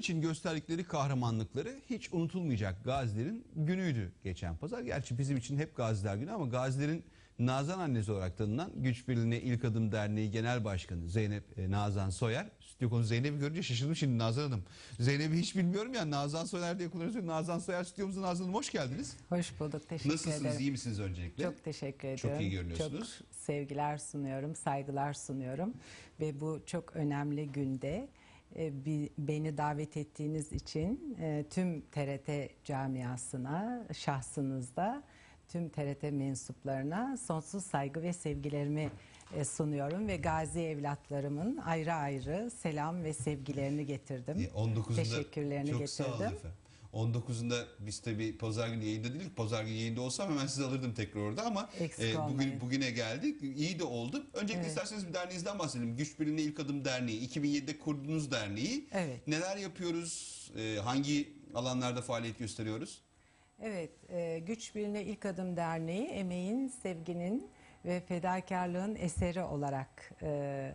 için gösterdikleri kahramanlıkları hiç unutulmayacak gazilerin günüydü geçen pazar. Gerçi bizim için hep gaziler günü ama gazilerin Nazan annesi olarak tanınan Güç Birliği'ne İlk Adım Derneği Genel Başkanı Zeynep e, Nazan Soyer. Stüdyo konu Zeynep'i görünce şaşırdım şimdi Nazan Hanım. Zeynep'i hiç bilmiyorum ya Nazan Soyer diye kullanıyoruz. Nazan Soyer stüdyomuza Nazan Hanım hoş geldiniz. Hoş bulduk. Teşekkür Nasılsınız ederim. iyi misiniz öncelikle? Çok teşekkür Çok ediyorum. iyi görünüyorsunuz. Çok sevgiler sunuyorum, saygılar sunuyorum ve bu çok önemli günde beni davet ettiğiniz için e, tüm TRT camiasına, şahsınızda tüm TRT mensuplarına sonsuz saygı ve sevgilerimi e, sunuyorum ve gazi evlatlarımın ayrı ayrı selam ve sevgilerini getirdim. E, 19'unda Teşekkürlerini çok sağ olun getirdim. efendim. 19'unda biz tabii pazar günü yayında değildik. Pazar günü yayında olsam hemen sizi alırdım tekrar orada ama Eksik e, bugün olmayın. bugüne geldik. İyi de oldu. Öncelikle Evet. isterseniz bir derneğinizden bahsedelim. Güç Birliği'ne İlk Adım Derneği. 2007'de kurduğunuz derneği. Evet. Neler yapıyoruz? E, hangi alanlarda faaliyet gösteriyoruz? Evet, e, Güç Birliğine İlk Adım Derneği emeğin, sevginin ve fedakarlığın eseri olarak e,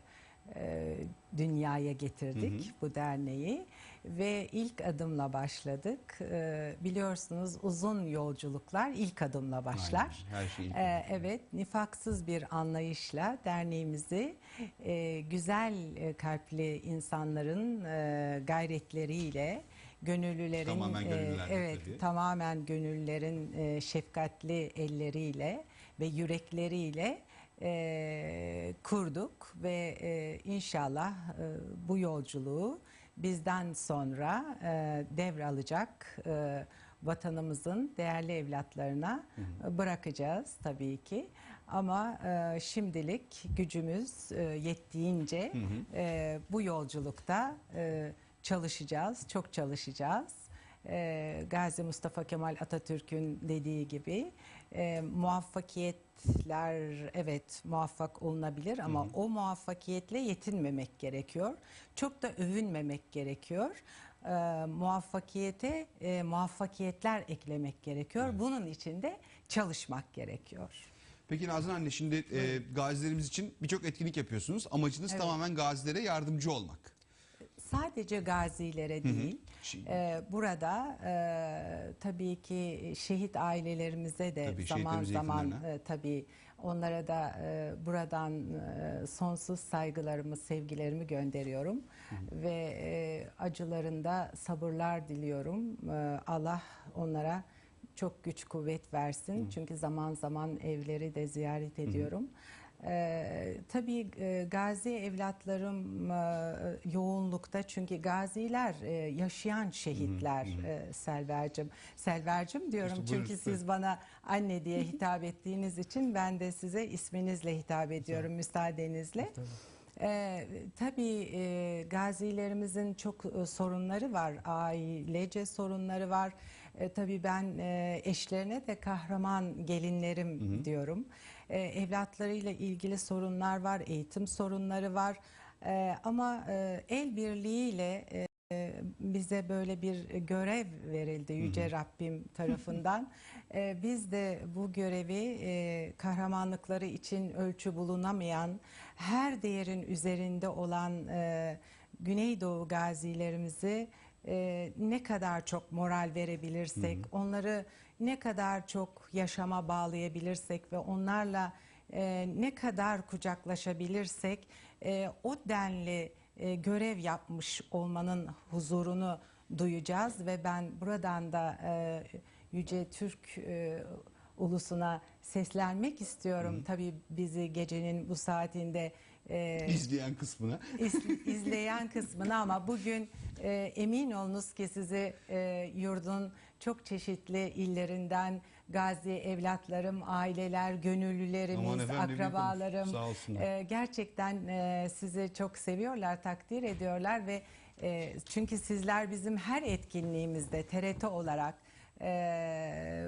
e, dünyaya getirdik bu derneği ve ilk adımla başladık. E, biliyorsunuz uzun yolculuklar ilk adımla başlar. Aynen, her şey ilk E, evet, nifaksız bir anlayışla derneğimizi e, güzel e, kalpli insanların e, gayretleriyle gönüllülerin Tamamen e, evet tabii. tamamen gönüllerin e, şefkatli elleriyle ve yürekleriyle e, kurduk ve e, inşallah e, bu yolculuğu bizden sonra e, devralacak e, vatanımızın değerli evlatlarına e, bırakacağız tabii ki. Ama e, şimdilik gücümüz e, yettiğince e, bu yolculukta e, çalışacağız, çok çalışacağız. Ee, Gazi Mustafa Kemal Atatürk'ün dediği gibi e, muvaffakiyetler evet muvaffak olunabilir ama o muvaffakiyetle yetinmemek gerekiyor. Çok da övünmemek gerekiyor. Ee, muvaffakiyete e, muvaffakiyetler eklemek gerekiyor. Bunun için de çalışmak gerekiyor. Peki Nazan anne şimdi e, gazilerimiz için birçok etkinlik yapıyorsunuz. Amacınız Evet. tamamen gazilere yardımcı olmak. Sadece gazilere değil, Şi- e, burada e, tabii ki şehit ailelerimize de Tabii, zaman zaman yakınlarına. e, tabii onlara da e, buradan e, sonsuz saygılarımı, sevgilerimi gönderiyorum ve e, acılarında sabırlar diliyorum. E, Allah onlara çok güç kuvvet versin çünkü zaman zaman evleri de ziyaret ediyorum. Ee, tabii e, gazi evlatlarım e, yoğunlukta çünkü gaziler e, yaşayan şehitler e, Selver'cim. Selver'cim diyorum İşte buyurun, çünkü siz bana anne diye hitap ettiğiniz için ben de size isminizle hitap ediyorum müsaadenizle. Ee, tabii e, gazilerimizin çok e, sorunları var, ailece sorunları var. E, tabii ben e, eşlerine de kahraman gelinlerim diyorum. E, evlatlarıyla ilgili sorunlar var, eğitim sorunları var. E, ama e, el birliğiyle e, bize böyle bir görev verildi Yüce Rabbim tarafından. Ee, biz de bu görevi e, kahramanlıkları için ölçü bulunamayan, her değerin üzerinde olan e, Güneydoğu gazilerimizi e, ne kadar çok moral verebilirsek, onları ne kadar çok yaşama bağlayabilirsek ve onlarla e, ne kadar kucaklaşabilirsek e, o denli e, görev yapmış olmanın huzurunu duyacağız ve ben buradan da e, Yüce Türk e, ulusuna seslenmek istiyorum. Tabii bizi gecenin bu saatinde e, İzleyen kısmına. iz- izleyen kısmını ama bugün e, emin olunuz ki sizi e, yurdun çok çeşitli illerinden gazi evlatlarım, aileler, gönüllülerimiz, efendim, akrabalarım e, gerçekten e, sizi çok seviyorlar, takdir ediyorlar ve e, çünkü sizler bizim her etkinliğimizde TRT olarak e,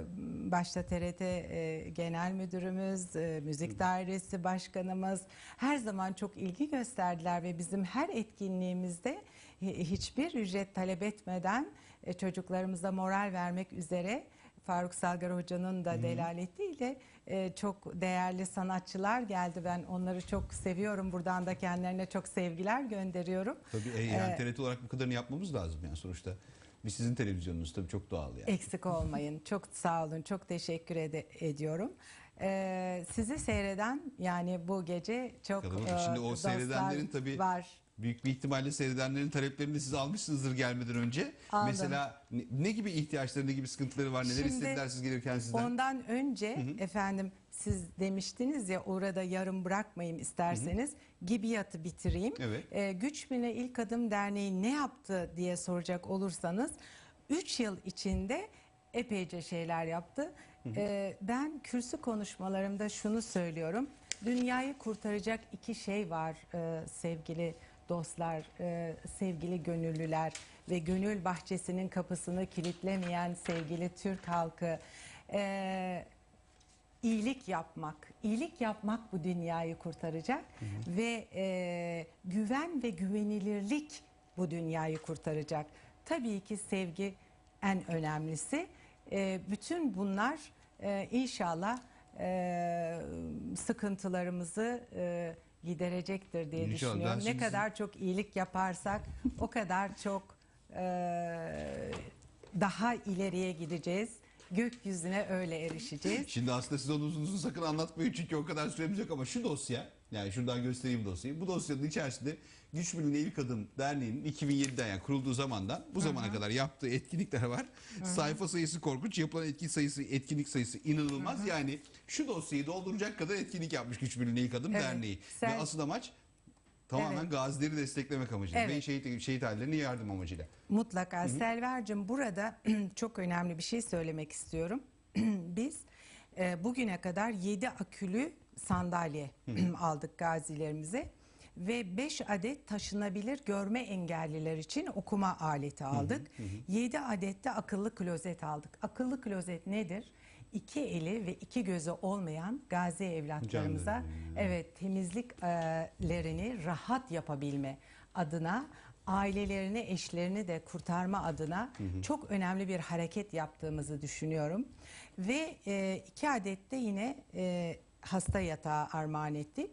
başta TRT e, Genel Müdürümüz, e, Müzik Dairesi Başkanımız her zaman çok ilgi gösterdiler ve bizim her etkinliğimizde hi- hiçbir ücret talep etmeden e, çocuklarımıza moral vermek üzere Faruk Salgar Hoca'nın da delaletiyle e, çok değerli sanatçılar geldi. Ben onları çok seviyorum. Buradan da kendilerine çok sevgiler gönderiyorum. Tabii e, yani TRT olarak bu kadarını yapmamız lazım yani sonuçta. Biz sizin televizyonunuz tabii çok doğal yani. Eksik olmayın. Çok sağ olun. Çok teşekkür ede- ediyorum. Ee, sizi seyreden yani bu gece çok Bakalım. e, Şimdi o dostlar seyredenlerin tabii var. Büyük bir ihtimalle seyredenlerin taleplerini siz almışsınızdır gelmeden önce. Aldım. Mesela ne, ne gibi ihtiyaçları, ne gibi sıkıntıları var, neler Şimdi istediler siz gelirken sizden? Ondan önce efendim siz demiştiniz ya orada yarım bırakmayayım isterseniz gibiyatı bitireyim. Evet. Ee, Güç Birliği İlk Adım Derneği ne yaptı diye soracak olursanız 3 yıl içinde epeyce şeyler yaptı. Ee, ben kürsü konuşmalarımda şunu söylüyorum. Dünyayı kurtaracak iki şey var e, sevgili dostlar, e, sevgili gönüllüler ve gönül bahçesinin kapısını kilitlemeyen sevgili Türk halkı. Ee, iyilik yapmak. İyilik yapmak bu dünyayı kurtaracak ve e, güven ve güvenilirlik bu dünyayı kurtaracak. Tabii ki sevgi en önemlisi. E, bütün bunlar e, inşallah e, sıkıntılarımızı e, giderecektir diye İnşallah. Düşünüyorum. Ne şimdi- kadar çok iyilik yaparsak o kadar çok e, daha ileriye gideceğiz. Gökyüzüne öyle erişeceğiz. Şimdi aslında siz onu uzun uzun sakın anlatmayın çünkü o kadar süremiz yok ama şu dosya, yani şuradan göstereyim dosyayı. Bu dosyanın içerisinde Güç Birliği'ne İlk Adım Derneği'nin 2007'den yani kurulduğu zamandan bu zamana kadar yaptığı etkinlikler var. Sayfa sayısı korkunç, yapılan etkinlik sayısı, etkinlik sayısı inanılmaz. Yani şu dosyayı dolduracak kadar etkinlik yapmış Güç Birliği'ne İlk Adım Evet. Derneği. Sen- Ve asıl amaç tamamen Evet. gazileri desteklemek amacıyla Evet. ve şehit, şehit ailelerine yardım amacıyla. Mutlaka Selver'cim burada çok önemli bir şey söylemek istiyorum. Biz e, bugüne kadar 7 akülü sandalye aldık gazilerimize ve 5 adet taşınabilir görme engelliler için okuma aleti aldık. 7 adet de akıllı klozet aldık. Akıllı klozet nedir? İki eli ve iki gözü olmayan gazi evlatlarımıza Canlarım. evet temizliklerini rahat yapabilme adına ailelerini, eşlerini de kurtarma adına çok önemli bir hareket yaptığımızı düşünüyorum. Ve e, iki adet de yine e, hasta yatağı armağan ettik.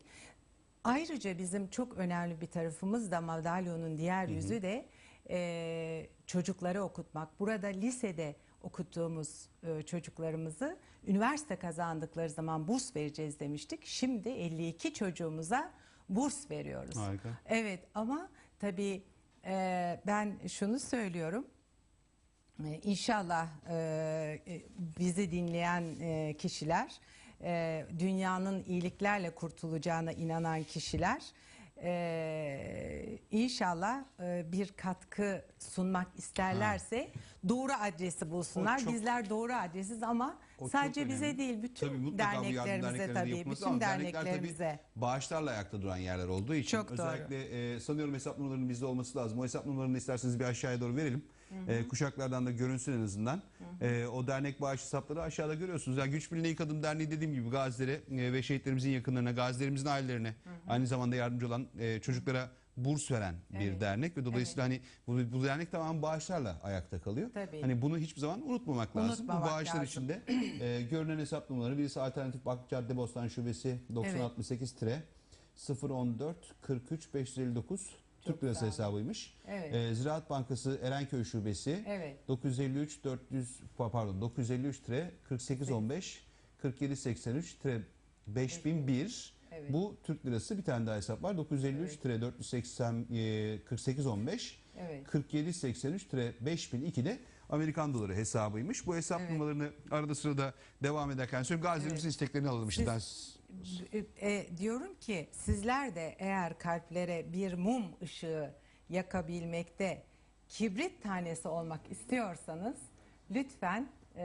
Ayrıca bizim çok önemli bir tarafımız da madalyonun diğer yüzü de e, çocukları okutmak. Burada lisede okuttuğumuz e, çocuklarımızı üniversite kazandıkları zaman burs vereceğiz demiştik. Şimdi 52 çocuğumuza burs veriyoruz. Harika. Evet ama tabii e, ben şunu söylüyorum. E, İnşallah e, e, bizi dinleyen e, kişiler, e, dünyanın iyiliklerle kurtulacağına inanan kişiler, e, inşallah e, bir katkı sunmak isterlerse doğru adresi bulsunlar. O çok- Bizler doğru adresiz ama O çok sadece bize değil, bütün Tabii mutlaka bu yardım derneklerimize tabii, yapılması bütün. Dernekler tabii derneklerimize. bağışlarla ayakta duran yerler olduğu için Çok doğru. özellikle e, sanıyorum hesap numaralarının bizde olması lazım. O hesap numaralarını isterseniz bir aşağıya doğru verelim. E, kuşaklardan da görünsün en azından. E, o dernek bağış hesapları aşağıda görüyorsunuz. Yani Güç Birliği İlk Adım Derneği dediğim gibi gazilere e, ve şehitlerimizin yakınlarına, gazilerimizin ailelerine aynı zamanda yardımcı olan e, çocuklara burs veren bir Evet. dernek ve dolayısıyla hani bu, bu dernek tamamen bağışlarla ayakta kalıyor. Tabii. Hani bunu hiçbir zaman unutmamak lazım. Bu bağışlar lazım. içinde e, görünen hesap numaraları birisi Alternatif Bank Cadde Bostan Şubesi 9068 tire 014 43 559 Türk Lirası hesabıymış. Evet. E, Ziraat Bankası Erenköy Şubesi Evet. 953 400 pardon 953 tire 4815 4783 tire 5001 Evet. bu Türk Lirası bir tane daha hesap var. 953 tire 480 e, 4815 Evet. 4783 tire 5002 de Amerikan doları hesabıymış. Bu hesap Evet. numaralarını arada sırada devam ederken söyleyeyim. Gazilerimizin isteklerini alalım. Siz- E, diyorum ki sizler de eğer kalplere bir mum ışığı yakabilmekte kibrit tanesi olmak istiyorsanız lütfen e,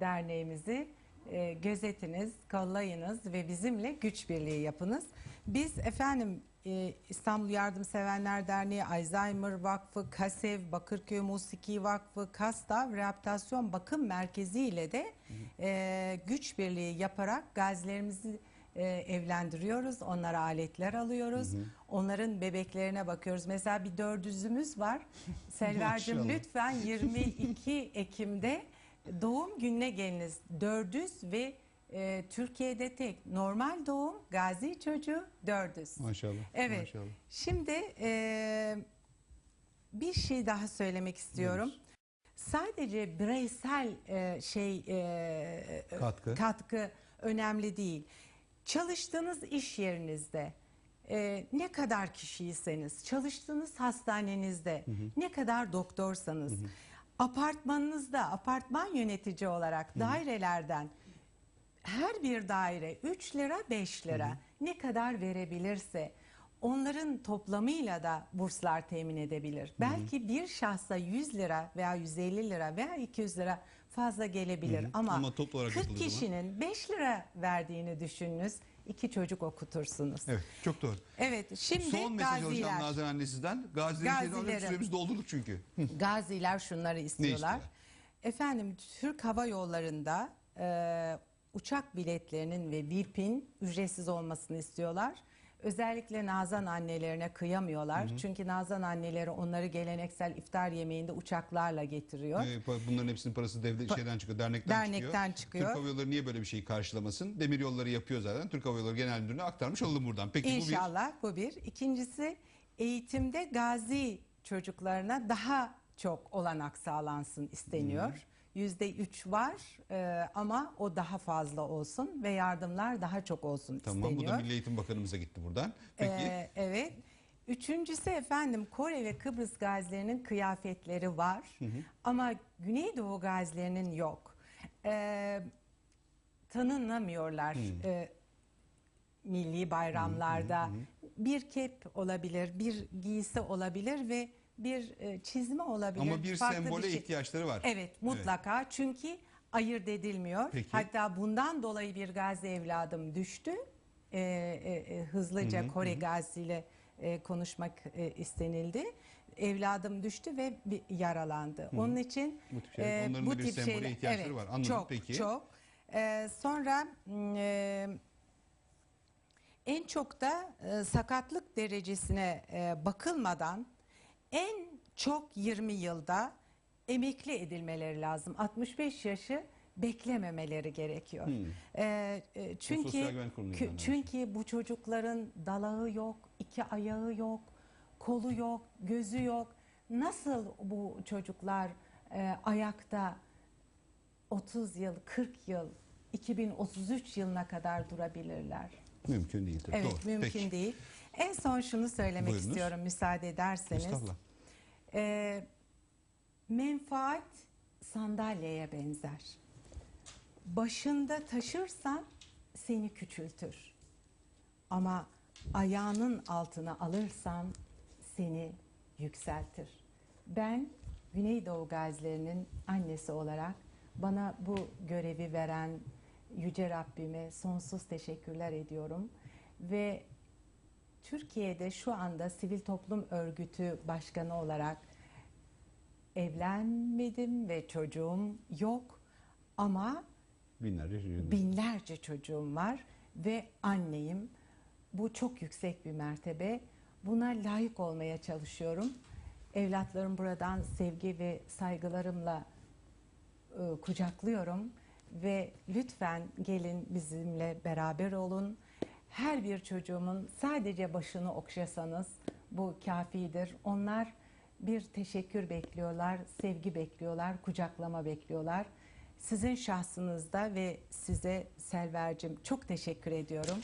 derneğimizi e, gözetiniz, kollayınız ve bizimle güç birliği yapınız. Biz efendim e, İstanbul Yardımsevenler Derneği, Alzheimer Vakfı, KASEV, Bakırköy Musiki Vakfı, KASTAV Rehabilitasyon Bakım Merkezi ile de e, güç birliği yaparak gazilerimizi e, evlendiriyoruz. Onlara aletler alıyoruz. Onların bebeklerine bakıyoruz. Mesela bir dördüzümüz var. Selver'cim lütfen 22 Ekim'de Doğum gününe geliniz 400 ve e, Türkiye'de tek normal doğum gazi çocuğu 400. Maşallah. Evet. Maşallah. Şimdi e, bir şey daha söylemek istiyorum. Sadece bireysel e, şey e, Katkı. katkı önemli değil. Çalıştığınız iş yerinizde e, ne kadar kişiyseniz, çalıştığınız hastanenizde ne kadar doktorsanız, apartmanınızda apartman yönetici olarak dairelerden her bir daire 3 lira 5 lira ne kadar verebilirse onların toplamıyla da burslar temin edebilir. Belki bir şahsa 100 lira veya 150 lira veya 200 lira fazla gelebilir ama, Ama toplu olarak 40 yapıldığı zaman- kişinin 5 lira verdiğini düşününüz. iki çocuk okutursunuz. Evet, Evet çok doğru. şimdi Son mesaj alacağım gaziler. Nazan annesinden. Gazilerin alıyorum, Gazilerin. süremizi doldurduk çünkü. Gaziler şunları istiyorlar. istiyorlar? Efendim Türk Hava Yolları'nda e, uçak biletlerinin ve VIP'in ücretsiz olmasını istiyorlar. Özellikle Nazan annelerine kıyamıyorlar. Çünkü Nazan anneleri onları geleneksel iftar yemeğinde uçaklarla getiriyor. Ee, pa- bunların hepsinin parası devlet şeyden çıkıyor, dernekten, Dernekten çıkıyor. Türk Hava Yolları niye böyle bir şeyi karşılamasın? Demir yolları yapıyor zaten. Türk Hava Yolları Genel Müdürlüğü'ne aktarmış olalım buradan. Peki bu bir İnşallah bu bir. İkincisi eğitimde gazi çocuklarına daha çok olanak sağlansın isteniyor. Yüzde üç var e, ama o daha fazla olsun ve yardımlar daha çok olsun Tamam bu isteniyor. da Milli Eğitim Bakanımıza gitti buradan. Peki Ee, evet. Üçüncüsü efendim Kore ve Kıbrıs gazilerinin kıyafetleri var ama Güneydoğu gazilerinin yok. Ee, tanınamıyorlar ee, milli bayramlarda. Bir kep olabilir, bir giysi olabilir ve bir e, çizme olabilir. ama bir farklı sembole şey. ihtiyaçları var. Evet mutlaka çünkü ayırt edilmiyor. Peki. Hatta bundan dolayı bir gazi evladım düştü. Ee, e, e, hızlıca Kore gaziyle e, konuşmak e, istenildi. Evladım düştü ve bir yaralandı. Onun için Bu tip şeyler- onların da bir sembole ihtiyaçları var. Anladım, çok, peki. Çok. Ee, sonra m, e, en çok da e, sakatlık derecesine e, bakılmadan en çok 20 yılda emekli edilmeleri lazım. 65 yaşı beklememeleri gerekiyor. Ee, e, çünkü kü- çünkü bu çocukların dalağı yok, iki ayağı yok, kolu yok, gözü yok. Nasıl bu çocuklar e, ayakta 30 yıl, 40 yıl, 2033 yılına kadar durabilirler? Mümkün değil tabii. Evet, Doğru. mümkün Peki. değil. En son şunu söylemek Buyurunuz. istiyorum müsaade ederseniz. Estağfurullah. Ee, menfaat sandalyeye benzer. Başında taşırsan seni küçültür. Ama ayağının altına alırsan seni yükseltir. Ben Güneydoğu Gazilerinin annesi olarak bana bu görevi veren Yüce Rabbime sonsuz teşekkürler ediyorum. Ve Türkiye'de şu anda sivil toplum örgütü başkanı olarak evlenmedim ve çocuğum yok ama Binlerce çocuğun. binlerce çocuğum var ve anneyim. Bu çok yüksek bir mertebe. Buna layık olmaya çalışıyorum. Evlatlarım buradan sevgi ve saygılarımla e, kucaklıyorum ve lütfen gelin bizimle beraber olun. Her bir çocuğumun sadece başını okşasanız bu kafidir. Onlar bir teşekkür bekliyorlar, sevgi bekliyorlar, kucaklama bekliyorlar. Sizin şahsınızda ve size Selver'cim çok teşekkür ediyorum.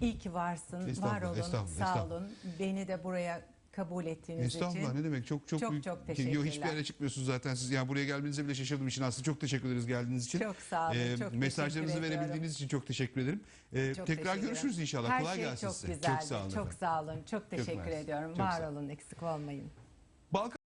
İyi ki varsın, var olun, sağ olun. Beni de buraya kabul ettiğiniz Estağfurullah için. ne demek çok çok, Çok büyük. çok Yo, teşekkürler. hiçbir yere çıkmıyorsunuz zaten siz yani buraya gelmenize bile şaşırdım işin aslında çok teşekkür ederiz geldiğiniz için. Çok sağ olun, çok Mesajlarınızı verebildiğiniz için çok teşekkür ederim. Ee, Çok tekrar teşekkür görüşürüz inşallah Her kolay şey gelsin çok size. güzeldi. Çok sağ olun. Çok sağ olun. Çok teşekkür mersi. ediyorum. Çok Var olun, eksik olmayın. Balkan